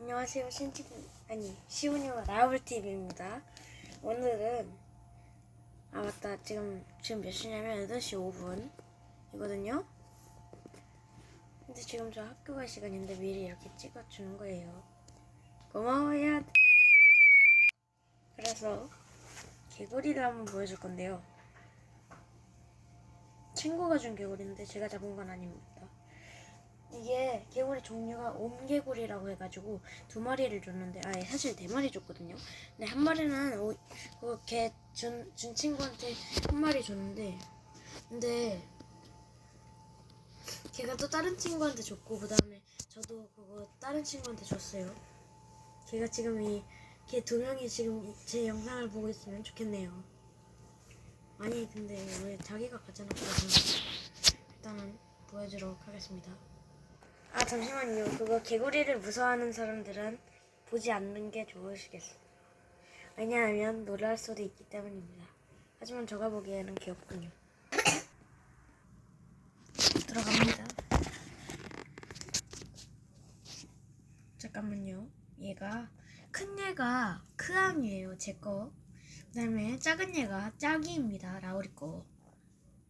안녕하세요 신티브 아니 시우니와 라블TV입니다. 오늘은 아 맞다. 지금 지금 몇 시냐면 8시 5분 이거든요. 근데 지금 저 학교 갈 시간인데 미리 이렇게 찍어주는 거예요. 고마워요. 그래서 개구리를 한번 보여줄 건데요. 친구가 준 개구리인데 제가 잡은 건 아닙니다 종류가 옴개구리라고 해가지고 두 마리를 줬는데 아 사실 네 마리 줬거든요. 근데 한 마리는 오- 그걔 준, 준 친구한테 한 마리 줬는데 근데 걔가 또 다른 친구한테 줬고 그 다음에 저도 그거 다른 친구한테 줬어요. 걔가 지금 이 걔 두 명이 지금 이- 제 영상을 보고 있으면 좋겠네요. 아니 근데 왜 자기가 가져놨거든 일단은 보여주도록 하겠습니다. 아 잠시만요. 그거 개구리를 무서워하는 사람들은 보지 않는 게 좋으시겠어요. 왜냐하면 놀랄 수도 있기 때문입니다. 하지만 제가 보기에는 귀엽군요. 들어갑니다. 잠깐만요. 얘가 큰 얘가 크앙이에요. 제 거. 그다음에 작은 얘가 짝이입니다. 라우리 거.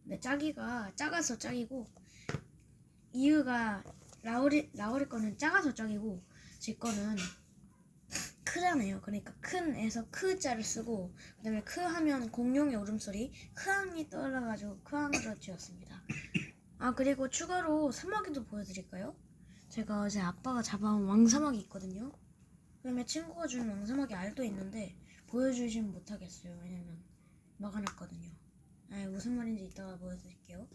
근데 짝이가 작아서 짝이고 이유가 라우리 라우리 거는 작아서 짝이고 제 거는 크잖아요. 그러니까 큰에서 크자를 쓰고 그다음에 크 하면 공룡의 울음소리 크앙이 떠올라가지고 크앙으로 지었습니다. 아 그리고 추가로 사마귀도 보여드릴까요? 제가 제 아빠가 잡아온 왕사마귀 있거든요. 그다음에 친구가 준 왕사마귀 알도 있는데 보여주시면 못하겠어요. 왜냐면 막아놨거든요. 아 무슨 말인지 이따가 보여드릴게요.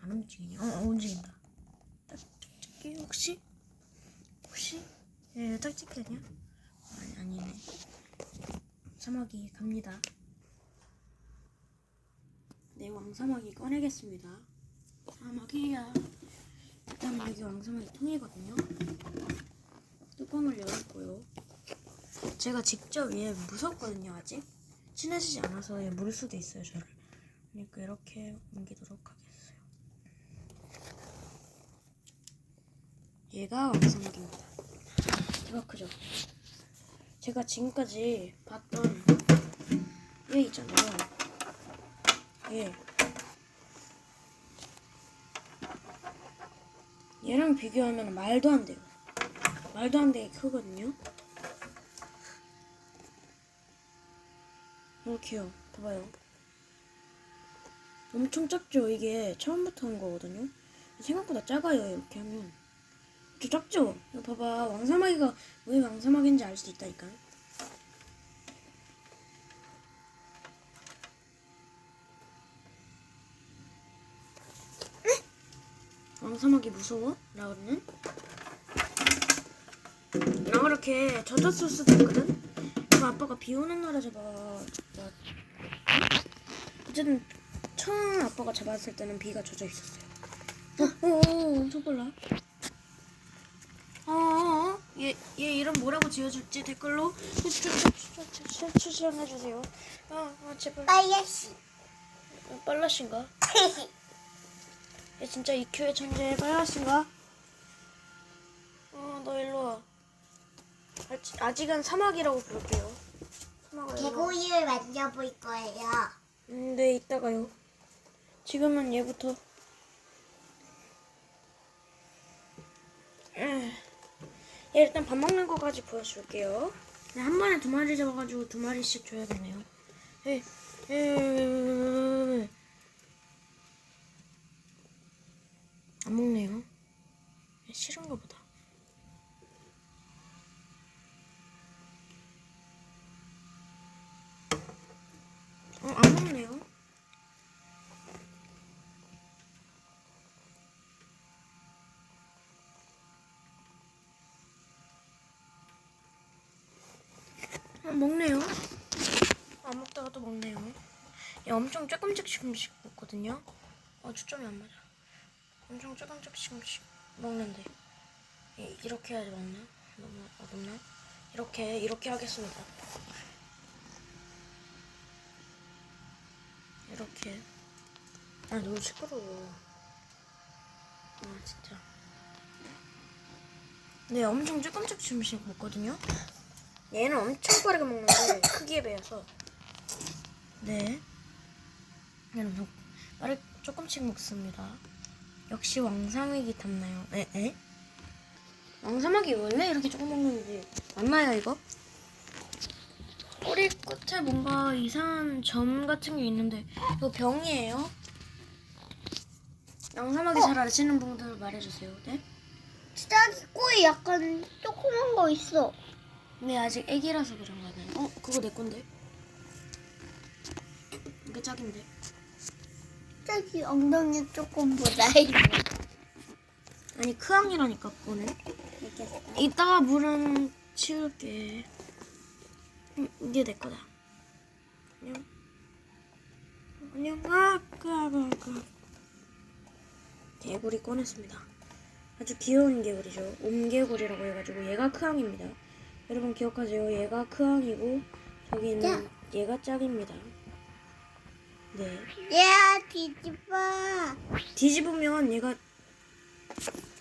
안 움직이네. 어, 어 움직인다. 딱찍기 혹시 혹시 예 아니야? 아니 아니네. 사마귀 갑니다. 네 왕사마귀 꺼내겠습니다. 사마귀야. 일단 여기 왕사마귀 통이거든요. 뚜껑을 열었고요. 제가 직접 얘 무섭거든요 아직 친해지지 않아서 얘물 수도 있어요 저를. 그러니까 이렇게 옮기도록 하겠어요. 얘가 왕사마귀입니다. 대박 크죠? 제가 지금까지 봤던 얘 있잖아요. 얘. 얘랑 비교하면 말도 안 돼요. 말도 안 되게 크거든요. 이렇게요. 봐봐요. 엄청 작죠? 이게 처음부터 한 거거든요. 생각보다 작아요. 이렇게 하면. 저 작죠? 이거 봐봐. 왕사마귀가 왜 왕사마귀인지 알 수 있다니까. 왕사마귀 무서워? 라우르는? 나 이렇게 젖었을 수도 있거든? 이거 아빠가 비 오는 날에 잡아. 나- 어쨌든 처음 아빠가 잡았을 때는 비가 젖어 있었어요. 어, 어, 어, 엄청 빨라. 얘, 얘 이름 뭐라고 지어줄지 댓글로 추- 추천해주세요. 아, 아, 제발. 빨야씨. 어, 빨라신가? 얘 진짜 EQ의 천재 빨라신가? 어, 너 일로 와. 아직, 아직은 사막이라고 부를게요. 사막을. 개구리를 만져볼 거예요. 음, 네, 이따가요. 지금은 얘부터. 음. 얘 일단 밥 먹는 거까지 보여줄게요. 네, 한 번에 두 마리 잡아가지고 두 마리씩 줘야겠네요. 에, 에, 에, 안 먹네요. 얘 싫은가 보다. 어, 안 먹네요. 어, 먹네요. 안 먹다가 또 먹네요. 얘 엄청 조금씩 조금씩 먹거든요. 어, 초점이 안 맞아. 엄청 조금씩 조금씩 먹는데. 얘 이렇게 해야지 맞나? 너무 어렵나? 이렇게, 이렇게 하겠습니다. 이렇게. 아, 너무 시끄러워. 아, 진짜. 네, 엄청 조금씩 먹거든요. 얘는 엄청 빠르게 먹는데 크기에 비해서 네, 얘는 빠르게 조금씩 먹습니다. 역시 왕사막이 닮나요? 에? 에? 왕사막이 원래 이렇게 조금 먹는지 맞나요 이거? 꼬리 끝에 뭔가 이상한 점 같은 게 있는데 이거 병이에요? 왕사막이 잘 아시는 분들 말해주세요. 네? 짜기 꼬리 약간 조그만 거 있어. 근데 아직 애기라서 그런가 봐요. 어, 그거 내 건데. 이게 짝인데. 짜기 엉덩이 조금 보다 있어. 아니 크앙이라니까 그거는. 알겠어. 이따가 물은 치울게. 음, 이게 내 거다. 안녕. 안녕. 아, 그, 그, 그. 개구리 꺼냈습니다. 아주 귀여운 개구리죠. 옴개구리라고 해가지고 얘가 크앙입니다. 여러분 기억하세요. 얘가 크앙이고 저기 있는 얘가 짝입니다. 네. 얘 뒤집어. 뒤집으면 얘가 아,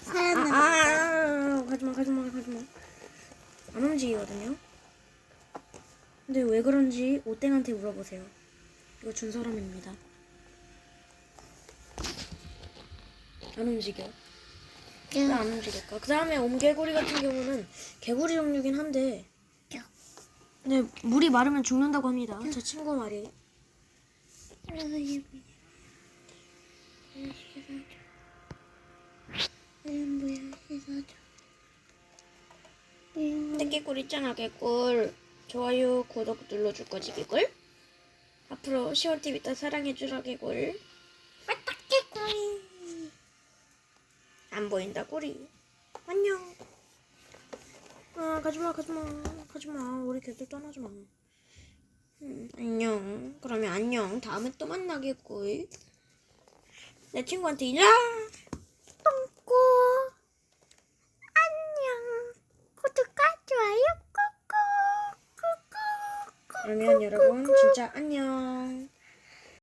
사람은 아, 아, 가지마, 가지마, 가지마. 안 움직이거든요. 근데 왜 그런지 오땡한테 물어보세요. 이거 준 사람입니다. 안 움직여. 왜안 움직일까? 그 다음에 옴개구리 같은 경우는 개구리 종류긴 한데, 근데 물이 마르면 죽는다고 합니다. 제 친구 말이. 근데 개꿀 있잖아 개꿀 좋아요 구독 눌러줄 거지 개꿀 앞으로 시원TV 또 사랑해주라 개꿀 빠딱 개꿀 안 보인다 꼬리. 안녕. 아 가지마 가지마 가지마. 우리 개들 떠나지마. 음, 안녕. 그러면 안녕. 다음에 또 만나 개꿀 내 친구한테 인사 똥꼬. 안녕. 구독과 좋아요 꾹꾹 꾹꾹 그러면 여러분 진짜 안녕